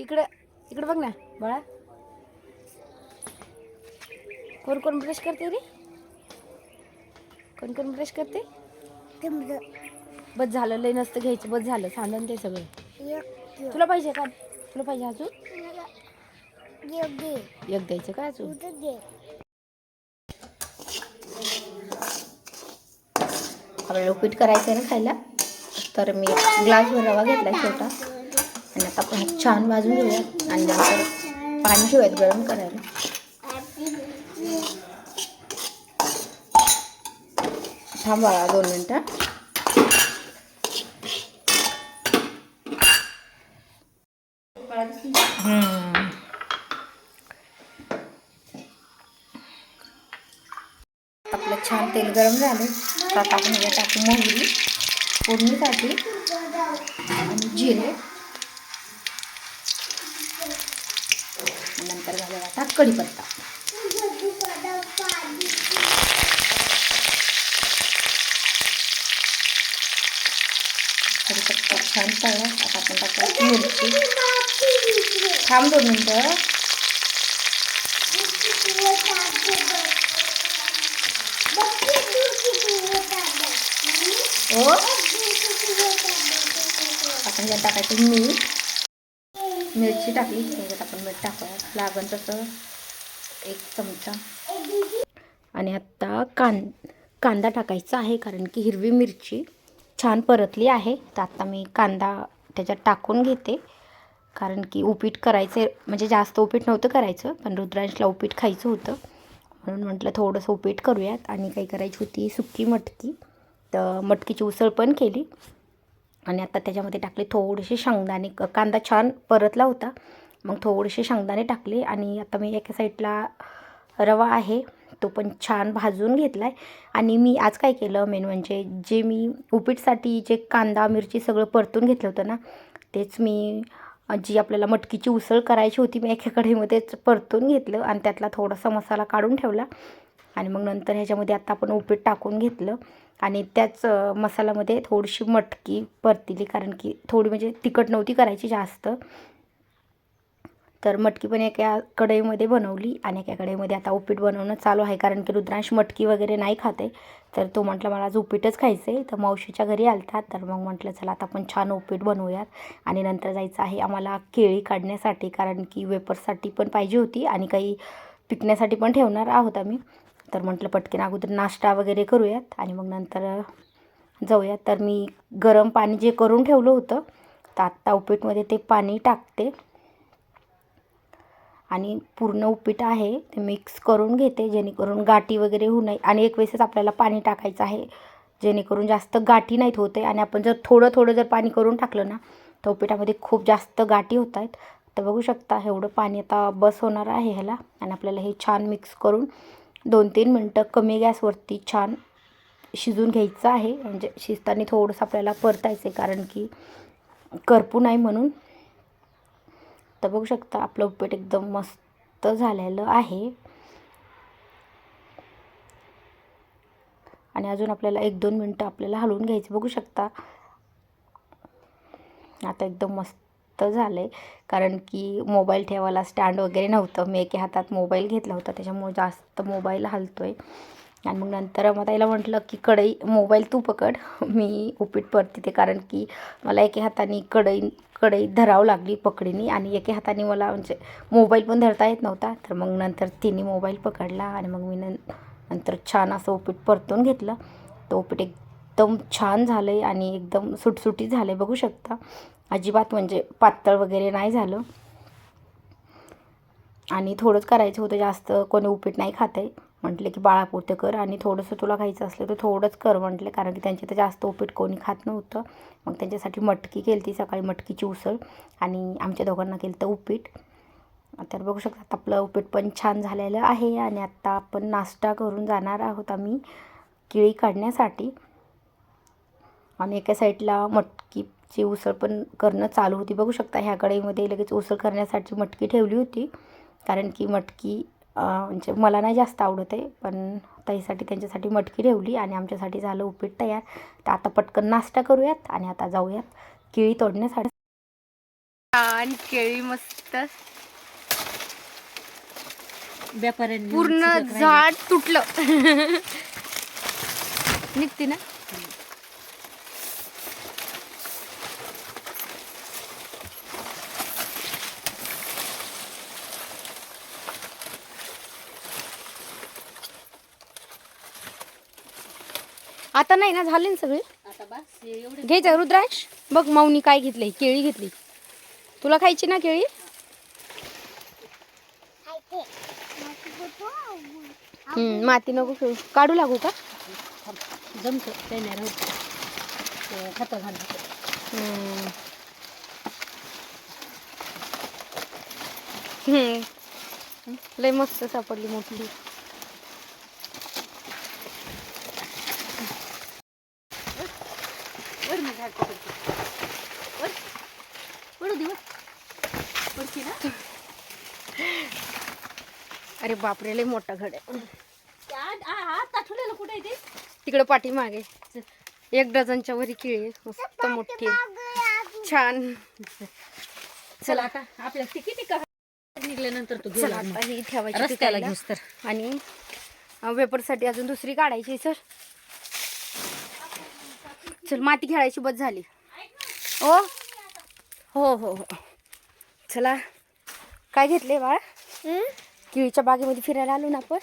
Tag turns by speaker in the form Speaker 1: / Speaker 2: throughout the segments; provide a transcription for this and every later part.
Speaker 1: इकडं इकडं बघ ना बाळा. कोण कोण ब्रश करते रे? कोण कोण ब्रश करते? बस झालं लय नसतं घ्यायचं बस झालं सांडून ते सगळं. तुला पाहिजे का? तुला पाहिजे अजून? एक द्यायचं का अजून? आपल्याला उपीट करायचं आहे ना खायला. तर मी ग्लासभर रवा घेतला छोटा आणि आता आपण छान भाजून घेऊया. आणि नंतर पाणी ठेवूयात गरम करायला. थांबा बाळा दोन मिनटं. आपलं छान तेल गरम झालं तर आता आपण टाकू मोहरी. फोडणीसाठी. आणि जिरे आणि नंतर घालायला आता कढीपत्ता कढीपत्ता छान तळला आता आपण टाकायची मिरची थांब दोन मिनटं हो? आपण यात टाकायचं मीठ मिरची टाकली त्याच्यात आपण मीठ टाकूया लागण तसं एक चमचा. आणि आत्ता कां कांदा टाकायचा आहे कारण की हिरवी मिरची छान परतली आहे. तर आत्ता मी कांदा त्याच्यात टाकून घेते. कारण की उपीट करायचं म्हणजे जास्त उपीट नव्हतं करायचं पण रुद्रांशला उपीट खायचं होतं. म्हणून म्हटलं थोडंसं उपीट करूयात. आणि काही करायची होती सुकी मटकी. तर मटकीची उसळ पण केली. आणि आता त्याच्यामध्ये टाकले थोडेसे शेंगदाणे. क- कांदा छान परतला होता. मग थोडेसे शेंगदाणे टाकले आणि आता मी एका साईडला रवा आहे तो पण छान भाजून घेतला आहे आणि मी आज काय केलं मेन म्हणजे जे मी उपीटसाठी जे कांदा मिरची सगळं परतून घेतलं होतं ना तेच मी जी आपल्याला मटकीची उसळ करायची होती मी एका कढईमध्येच परतून घेतलं आणि त्यातला थोडासा मसाला काढून ठेवला. आणि मग नंतर ह्याच्यामध्ये आता आपण उपीट टाकून घेतलं. आणि त्याच मसाल्यामध्ये थोडीशी मटकी परतिली. कारण की थोडी म्हणजे तिखट नव्हती करायची जास्त. तर मटकी पण एका कढईमध्ये बनवली आणि एका कढईमध्ये आता उपीट बनवणं चालू आहे. कारण की रुद्रांश मटकी वगैरे नाही खाते. तर तो म्हटलं मला आज उपीटच खायचं आहे तर मावशीच्या घरी आलतात. तर मग म्हटलं चला आता आपण छान उपीट बनवूयात. आणि नंतर जायचं आहे आम्हाला केळी काढण्यासाठी. कारण की वेपर्ससाठी पण पाहिजे होती आणि काही पिकण्यासाठी पण ठेवणार आहोत आम्ही. तर म्हटलं पटकन अगोदर नाश्ता वगैरे करूयात आणि मग नंतर जाऊयात. तर मी गरम पाणी जे करून ठेवलं होतं तर आत्ता उपीटमध्ये ते पाणी टाकते. आणि पूर्ण उपीट आहे ते मिक्स करून घेते जेणेकरून गाठी वगैरे होऊ नये. आणि एक वेळेसच आपल्याला पाणी टाकायचं आहे जेणेकरून जास्त गाठी नाहीत होते आणि आपण जर थोडं थोडं जर पाणी करून टाकलं ना तर उपीटामध्ये खूप जास्त गाठी होत आहेत. तर बघू शकता एवढं पाणी आता बस होणार आहे ह्याला. आणि आपल्याला हे छान मिक्स करून दोन तीन मिनटं कमी गॅसवरती छान शिजून घ्यायचं आहे. म्हणजे शिजताना थोडंसं आपल्याला परतायचं आहे कारण की करपू नाही म्हणून. तर बघू शकता आपलं उपीट एकदम मस्त झालेलं आहे. आणि अजून आपल्याला एक दोन मिनटं आपल्याला हलवून घ्यायचं बघू शकता. आता एकदम मस्त झालं आहे कारण की मोबाईल ठेवायला स्टँड वगैरे नव्हतं. मी एके हातात मोबाईल घेतला होता. त्याच्यामुळे जास्त मोबाईल हलतो आहे आणि मग नंतर मग त्याला म्हटलं की कढई मोबाईल तू पकड. मी उपीट परती ते. कारण की मला एके हाताने कढई कढई धरावं लागली पकडीने. आणि एके हाताने मला म्हणजे मोबाईल पण धरता येत नव्हता. तर मग नंतर तिने मोबाईल पकडला. आणि मग मी नं नंतर छान असं उपीट परतून घेतलं. तो उपीट एकदम छान झालं आहे आणि एकदम सुटसुटी झालं आहे बघू शकता. अजिबात म्हणजे पातळ वगैरे नाही झालं. आणि थोडंच करायचं होतं जास्त. कोणी उपीट नाही खात आहे. म्हटलं की बाळापुरतं कर आणि थोडंसं तुला खायचं असलं तर थोडंच कर म्हटलं. कारण की त्यांच्या तर जास्त उपीट कोणी खात नव्हतं. मग त्यांच्यासाठी मटकी केली ती सकाळी मटकीची उसळ. आणि आमच्या दोघांना केलं तर उपीट. तर बघू शकता आता आपलं उपीट पण छान झालेलं आहे. आणि आत्ता आपण नाश्ता करून जाणार आहोत आम्ही केळी काढण्यासाठी. आणि एका साईडला मटकी मटकीची उसळ पण करणं चालू होती. बघू शकता ह्या कढईमध्ये लगेच उसळ करण्यासाठी मटकी ठेवली होती. कारण की मटकी म्हणजे मला नाही जास्त आवडत आहे पण ताईसाठी त्यांच्यासाठी मटकी ठेवली आणि आमच्यासाठी झालं उपीट तयार. तर आता पटकन नाश्ता करूयात आणि आता जाऊयात केळी तोडण्यासाठी. छान केळी मस्त.
Speaker 2: व्यापाऱ्यांनी
Speaker 1: पूर्ण. झाड तुटलं. निघते ना? आता नाही ना झाले ना सगळे?
Speaker 2: आता बस हे एवढे
Speaker 1: घ्यायचं रुद्रांश बघ माऊनी काय घेतलंय केळी घेतली. तुला खायची ना केळी? हम्म, माती नको खेळू. काढू लागू का?
Speaker 2: जमतं काही नाही राहू ते खतं घालतो
Speaker 1: हम्म. हम्म. लय मस्त सापडली मोठी
Speaker 2: वर मी झाड पकडते वर पडू दे वर. पडशी ना
Speaker 1: अरे बापरे लय मोठा घड आहे.
Speaker 2: ते आ- आ- आता ठेवलेलं कुठे आहे ते?
Speaker 1: तिकडे पाठी मागे एक डझनच्या वरी केळी. मस्त मोठी. छान.
Speaker 2: चला आता आपल्या ते किती का निघल्यानंतर तू
Speaker 1: ही ठेवायची पिकायला.
Speaker 2: घेऊस तर
Speaker 1: आणि वेपरसाठी अजून दुसरी काढायची सर. चल माती खेळायची बस झाली. ओ हो हो हो. चला. काय घेतले बाळ? केळीच्या बागेमध्ये फिरायला आलो ना आपण.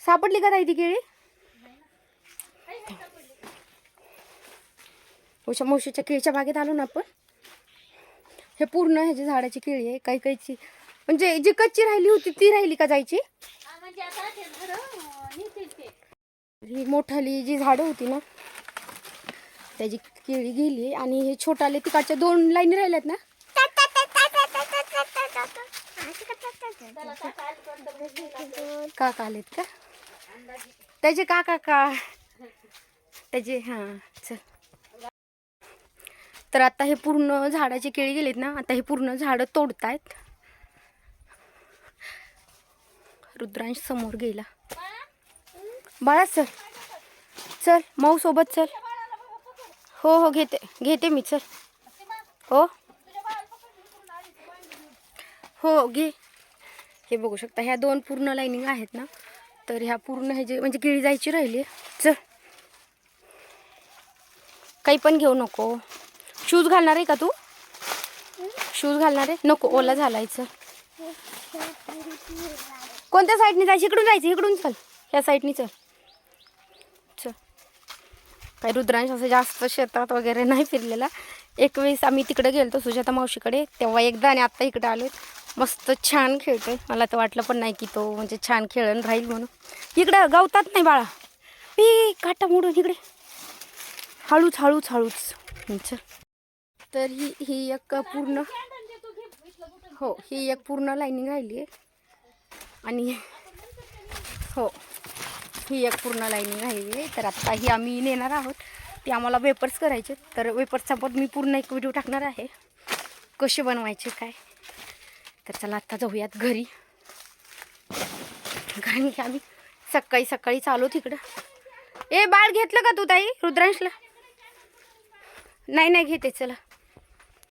Speaker 1: सापडली का ताई ती केळी? उषा मावशीच्या केळीच्या बागेत आलो ना आपण. हे पूर्ण ह्याची झाडाची केळी आहे काही काहीची. म्हणजे जी कच्ची राहिली होती ती राहिली का जायची?
Speaker 2: म्हणजे
Speaker 1: ही मोठाली जी झाडं होती ना त्याची केळी गेली आणि हे छोटाले तिकडच्या दोन लाईनी राहिल्यात ना. काका आलेत का? त्याचे काका का? त्याचे हां चल. तर आता हे पूर्ण झाडाची केळी गेलीत ना आता हे पूर्ण झाडं तोडतायत. रुद्रांश समोर गेला. बाळा सर चल मऊ सोबत चल. हो हो घेते घेते मी चल. हो? हो घे. हे बघू शकता. ह्या दोन पूर्ण लाईनिंग आहेत ना. तर ह्या पूर्ण हे जे म्हणजे केळी जायची राहिली चल. काही पण घेऊ नको. शूज घालणार आहे का तू? शूज घालणार आहे? नको ओला झालायचं. कोणत्या साईडने जायचं? इकडून जायचं इकडून चल. ह्या साईडनी चल. चल. काही रुद्रांश असं जास्त शेतात वगैरे नाही फिरलेला. एक वेळेस आम्ही तिकडे गेलो सुजाता मावशीकडे. तेव्हा एकदा आणि आत्ता इकडे आलो मस्त छान खेळतोय. मला तर वाटलं पण नाही की तो म्हणजे छान खेळण राहील म्हणून. इकडं गावतात नाही बाळा. ई काटा मोडून इकडे. हळूच हळूच हळूच. हं, तर ही ही एक पूर्ण हो ही एक पूर्ण लाईनिंग राहिली आहे. आणि हो ही एक पूर्ण लाईनिंग राहिली आहे. तर आत्ता ही आम्ही नेणार आहोत. ते आम्हाला वेपर्स करायचे तर वेपर्सचा पण मी पूर्ण एक व्हिडिओ टाकणार आहे. कसे बनवायचे काय? तर चला आत्ता जाऊयात घरी. कारण की आम्ही सकाळी सकाळी चालू तिकडं. ए बाळ घेतलं का तू ताई रुद्रांशला? नाही नाही घेते चला.